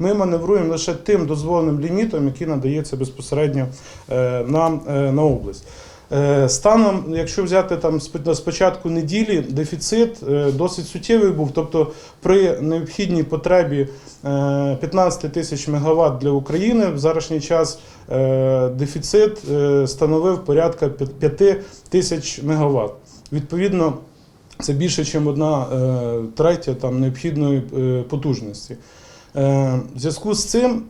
Ми маневруємо лише тим дозволеним лімітом, який надається безпосередньо е, нам е, на область. Е, Станом, якщо взяти там сп- з початку неділі, дефіцит досить суттєвий був. Тобто, при необхідній потребі е, 15 тисяч мегаватт для України в зарашній час дефіцит становив порядка 5 тисяч мегаватт. Відповідно, це більше, ніж одна третя там, необхідної потужності. Е, В зв'язку з цим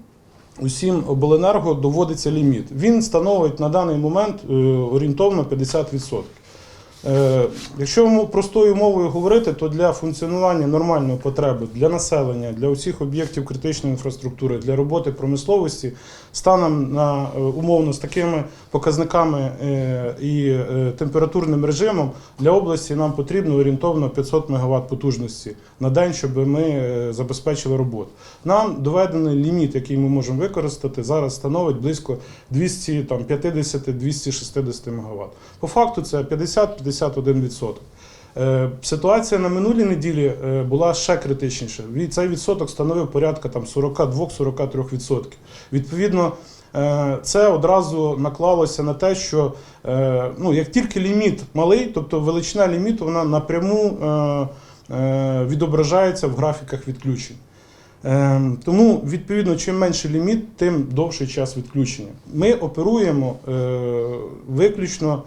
усім обленерго доводиться ліміт. Він становить на даний момент е, орієнтовно 50%. Е, якщо простою мовою говорити, то для функціонування нормальної потреби для населення, для усіх об'єктів критичної інфраструктури, для роботи промисловості, станом на е, умовно з такими показниками е, і температурним режимом для області нам потрібно орієнтовно 500 МВт потужності на день, щоб ми забезпечили роботу. Нам доведений ліміт, який ми можемо використати, зараз становить близько 250-260 МВт. По факту це 50 50 61%. Е, ситуація на минулій неділі е, була ще критичніша. Цей відсоток становив порядка 42-43%. Відповідно, е, це одразу наклалося на те, що ну, як тільки ліміт малий, тобто величина ліміту, вона напряму відображається в графіках відключень. Тому, відповідно, чим менший ліміт, тим довший час відключення. Ми оперуємо виключно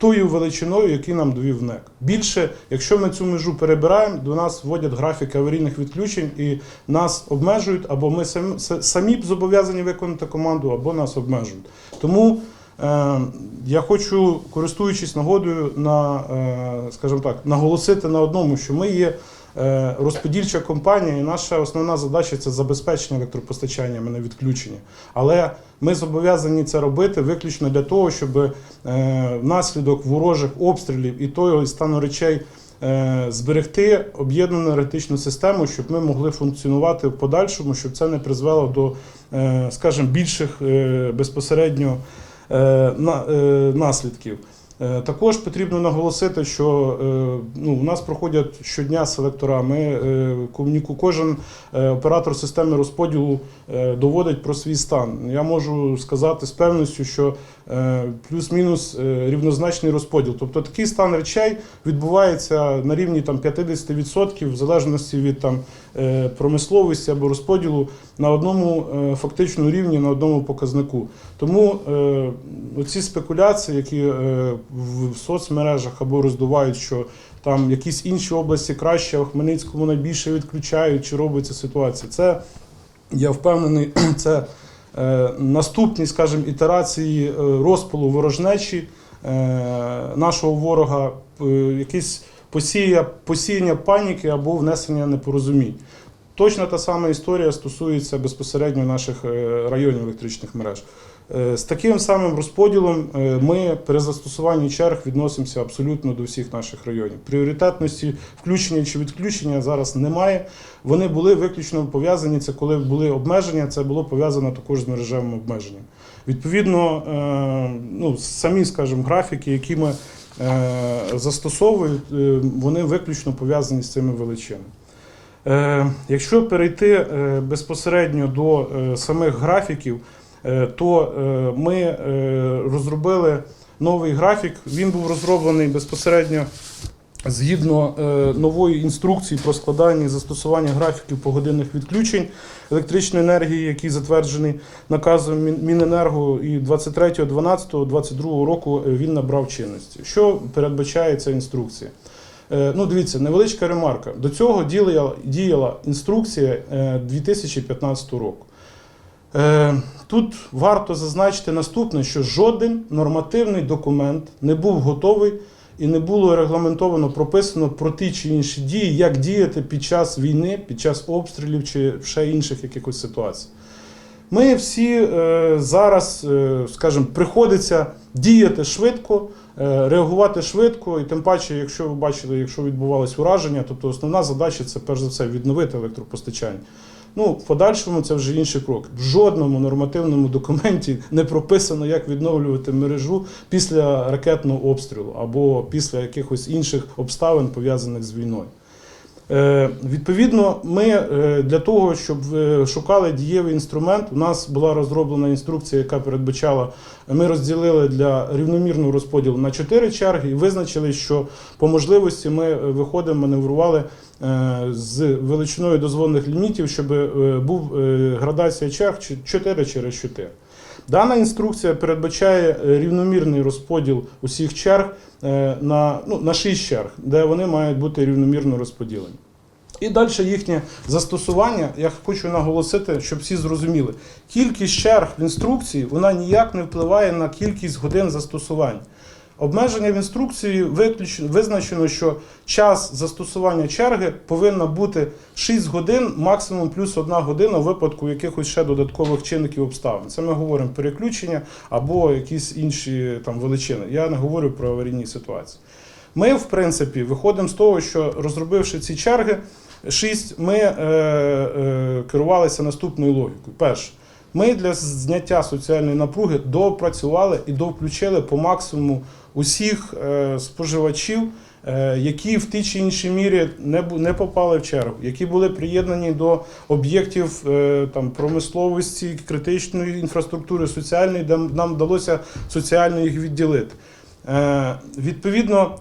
тою величиною, яку нам довів НЕК. Більше, якщо ми цю межу перебираємо, до нас вводять графіки аварійних відключень і нас обмежують, або ми самі, самі зобов'язані виконати команду, або нас обмежують. Тому е, я хочу, користуючись нагодою, на, е, скажімо так, наголосити на одному, що ми є розподільча компанія, і наша основна задача це забезпечення електропостачання, а не відключення. Але ми зобов'язані це робити виключно для того, щоб е, внаслідок ворожих обстрілів і того стану речей. е, Зберегти об'єднану енергетичну систему, щоб ми могли функціонувати в подальшому, щоб це не призвело до, е, скажімо, більших е, безпосередньо е, на- е, наслідків. Е, Також потрібно наголосити, що е, ну, у нас проходять щодня селектора. Ми е, комуніку, кожен оператор системи розподілу доводить про свій стан. Я можу сказати з певністю, що плюс-мінус е, рівнозначний розподіл. Тобто такий стан речей відбувається на рівні там 50% в залежності від там е, промисловості або розподілу на одному е, фактичному рівні, на одному показнику. Тому е, оці спекуляції, які е, в соцмережах або роздувають, що там якісь інші області краще, а в Хмельницькому найбільше відключають, чи робиться ситуація. Це я впевнений, це е, наступні, скажімо, ітерації е, розпалу ворожнечі е, нашого ворога, е, якісь посія, посіяння паніки або внесення непорозумінь. Точно та сама історія стосується безпосередньо наших е, районів електричних мереж. Е, З таким самим розподілом е, ми при застосуванні черг відносимося абсолютно до всіх наших районів. Пріоритетності включення чи відключення зараз немає. Вони були виключно пов'язані. Це коли були обмеження, це було пов'язано також з мережевим обмеженням. Відповідно, е, ну, самі, скажімо, графіки, які ми застосовують, вони виключно пов'язані з цими величинами. Якщо перейти безпосередньо до самих графіків, то е, ми е, розробили новий графік. Він був розроблений безпосередньо згідно е, нової інструкції про складання і застосування графіків погодинних відключень електричної енергії, який затверджений наказом Міненерго і 23.12.22 року е, він набрав чинності. Що передбачає ця інструкція? Е, Ну, дивіться, невеличка ремарка. До цього діяла, інструкція е, 2015 року. Е, Тут варто зазначити наступне, що жоден нормативний документ не був готовий і не було регламентовано, прописано про ті чи інші дії, як діяти під час війни, під час обстрілів чи ще інших якихось ситуацій. Ми всі е, зараз, е, скажімо, приходиться діяти швидко, реагувати швидко, і тим паче, якщо ви бачили, якщо відбувалось ураження, тобто основна задача це перш за все відновити електропостачання. Ну, в подальшому це вже інший крок. В жодному нормативному документі не прописано, як відновлювати мережу після ракетного обстрілу або після якихось інших обставин пов'язаних з війною. Е, Відповідно, ми е, для того, щоб е, шукали дієвий інструмент, у нас була розроблена інструкція, яка передбачала, ми розділили для рівномірного розподілу на чотири черги і визначили, що по можливості ми виходимо, маневрували з величиною дозволених лімітів, щоб був градація черг 4 через 4. Дана інструкція передбачає е, рівномірний розподіл усіх черг е, на, ну, на 6 черг, де вони мають бути рівномірно розподілені. І далі їхнє застосування, я хочу наголосити, щоб всі зрозуміли, кількість черг в інструкції вона ніяк не впливає на кількість годин застосування. Обмеження в інструкції визначено, що час застосування черги повинна бути 6 годин, максимум плюс 1 година в випадку якихось ще додаткових чинників обставин. Це ми говоримо переключення або якісь інші там величини. Я не говорю про аварійні ситуації. Ми, в принципі, виходимо з того, що розробивши ці черги, 6, ми е, е, керувалися наступною логікою. Перше, ми для зняття соціальної напруги допрацювали і довключили по максимуму усіх е, споживачів, е, які в тій чи іншій мірі не, попали в чергу, які були приєднані до об'єктів е, там, промисловості, критичної інфраструктури, соціальної, де нам вдалося соціально їх відділити. Відповідно,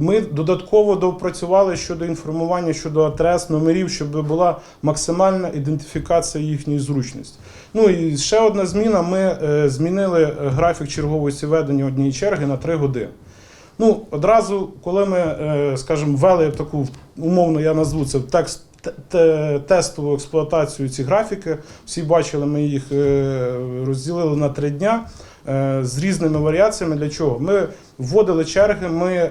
ми додатково допрацювали щодо інформування щодо адрес, номерів, щоб була максимальна ідентифікація їхньої зручності. Ну і ще одна зміна: ми е, змінили графік черговості ведення однієї черги на 3 години. Ну, одразу, коли ми, е, скажімо, ввели таку умовно, я назву це текст. те- те- Тестову експлуатацію ці графіки. Всі бачили, ми їх е, розділили на три дня з різними варіаціями. Для чого? Ми вводили черги. Ми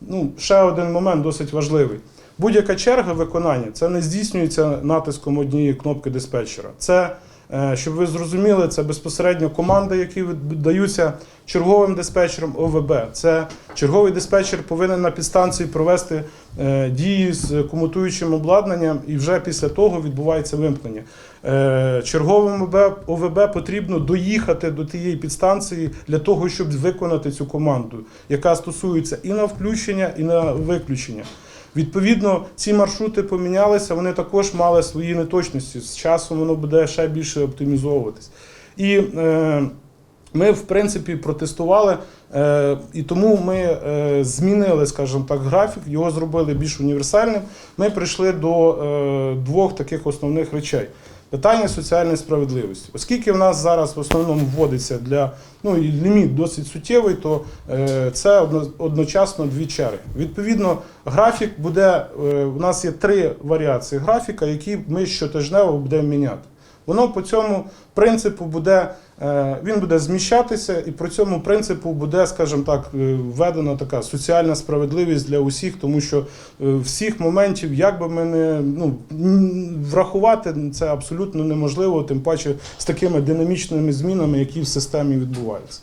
ну, ще один момент досить важливий. Будь-яка черга виконання це не здійснюється натиском однієї кнопки диспетчера. Це, е, щоб ви зрозуміли, це безпосередньо команди, які даються черговим диспетчером ОВБ. Це черговий диспетчер повинен на підстанції провести е, дії з комутуючим обладнанням, і вже після того відбувається вимкнення. Е, Черговим ОВБ, ОВБ потрібно доїхати до тієї підстанції для того, щоб виконати цю команду, яка стосується і на включення, і на виключення. Відповідно, ці маршрути помінялися, вони також мали свої неточності. З часом воно буде ще більше оптимізовуватись. І е, ми, в принципі, протестували, е, і тому ми е, змінили, скажімо так, графік, його зробили більш універсальним. Ми прийшли до е, двох таких основних речей. Питання соціальної справедливості. Оскільки в нас зараз в основному вводиться для ну і ліміт досить суттєвий, то е, це одночасно дві черги. Відповідно, графік буде. Е, у нас є три варіації графіка, які ми щотижнево будемо міняти. Воно по цьому принципу буде, е, він буде зміщатися, і по цьому принципу буде, скажімо так, е, введена така соціальна справедливість для усіх, тому що е, всіх моментів, як би ми не ну, врахувати це абсолютно неможливо, тим паче з такими динамічними змінами, які в системі відбуваються.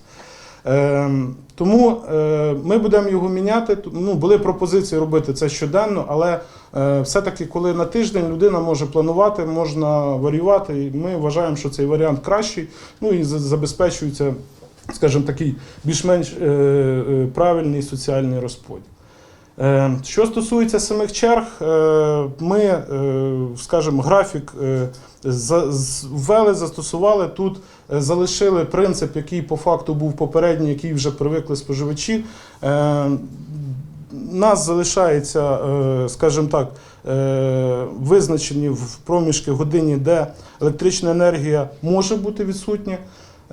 Ем, Тому е, ми будемо його міняти. Ну, були пропозиції робити це щоденно, але е, все-таки, коли на тиждень людина може планувати, можна варіювати. Ми вважаємо, що цей варіант кращий. Ну і забезпечується, скажімо, такий більш-менш е, е, правильний соціальний розподіл. Е, Що стосується самих черг, е, ми, е, скажімо, графік е, ввели, застосували тут, е, залишили принцип, який по факту був попередній, який вже привикли споживачі. Нас залишається, е, скажімо так, е, визначені в проміжки годині, де електрична енергія може бути відсутня.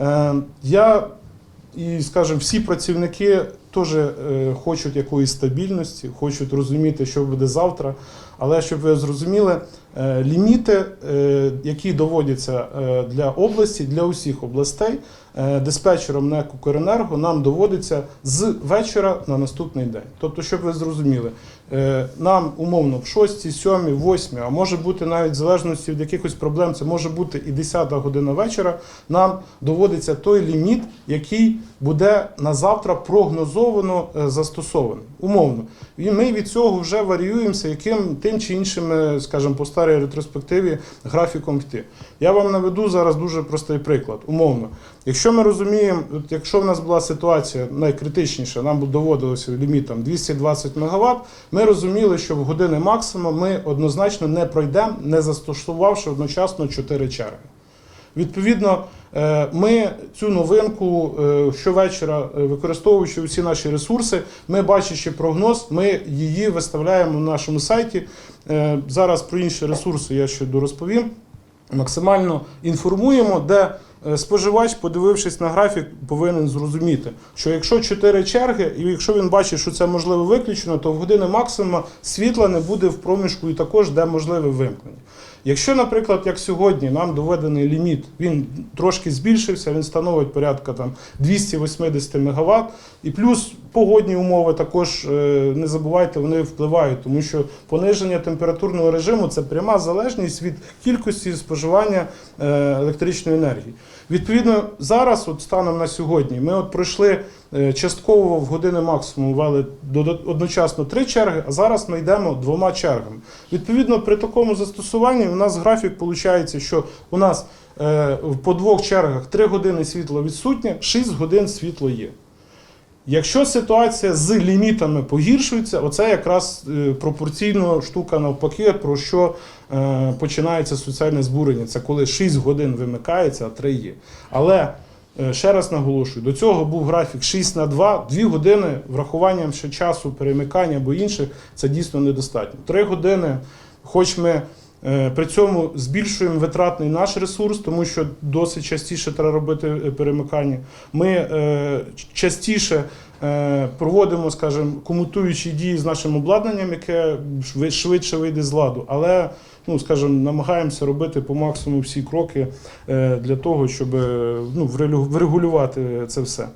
Е, Я і, скажімо, всі працівники теж хочуть якоїсь стабільності, хочуть розуміти, що буде завтра. Але щоб ви зрозуміли, ліміти, які доводяться для області, для усіх областей, диспетчером НЕК «Укренерго» нам доводиться з вечора на наступний день. Тобто, щоб ви зрозуміли, е, нам умовно в 6, 7, 8, а може бути навіть в залежності від якихось проблем, це може бути і 10 година вечора, нам доводиться той ліміт, який буде на завтра прогнозовано е, застосований. Умовно. І ми від цього вже варіюємося, яким тим чи іншим, е, скажімо, по старій ретроспективі графіком йти. Я вам наведу зараз дуже простий приклад. Умовно, якщо ми розуміємо, от якщо в нас була ситуація найкритичніша, нам доводилося ліміт там 220 МВт, ми розуміли, що в години максимум ми однозначно не пройдемо, не застосувавши одночасно 4 черги. Відповідно, е, ми цю новинку е, щовечора, е, використовуючи всі наші ресурси, ми бачачи прогноз, ми її виставляємо на нашому сайті. Зараз про інші ресурси я ще дорозповім. Максимально інформуємо, де споживач, подивившись на графік, повинен зрозуміти, що якщо 4 черги, і якщо він бачить, що це можливо виключено, то в години максимума світла не буде в проміжку і також де можливе вимкнення. Якщо, наприклад, як сьогодні нам доведений ліміт, він трошки збільшився, він становить порядка там 280 МВт, і плюс погодні умови також е, не забувайте, вони впливають, тому що пониження температурного режиму це пряма залежність від кількості споживання е, електричної енергії. Відповідно, зараз, от станом на сьогодні, ми от пройшли частково в години максимум додат- одночасно три черги, а зараз ми йдемо двома чергами. Відповідно, при такому застосуванні у нас графік виходить, що у нас е, по двох чергах 3 години світло відсутнє, 6 годин світло є. Якщо ситуація з лімітами погіршується, оце якраз е, пропорційно штука навпаки, про що е, починається соціальне збурення. Це коли 6 годин вимикається, а 3 є. Але е, ще раз наголошую, до цього був графік 6 на 2, 2 години врахуванням ще часу перемикання або інших, це дійсно недостатньо. 3 години, хоч ми. Е, При цьому збільшуємо витратний наш ресурс, тому що досить частіше треба робити е, перемикання. Ми е, частіше е, проводимо, скажімо, комутуючі дії з нашим обладнанням, яке швидше вийде з ладу. Але, ну, скажімо, намагаємося робити по максимуму всі кроки е, для того, щоб е, ну, врегулю- врегулювати це все.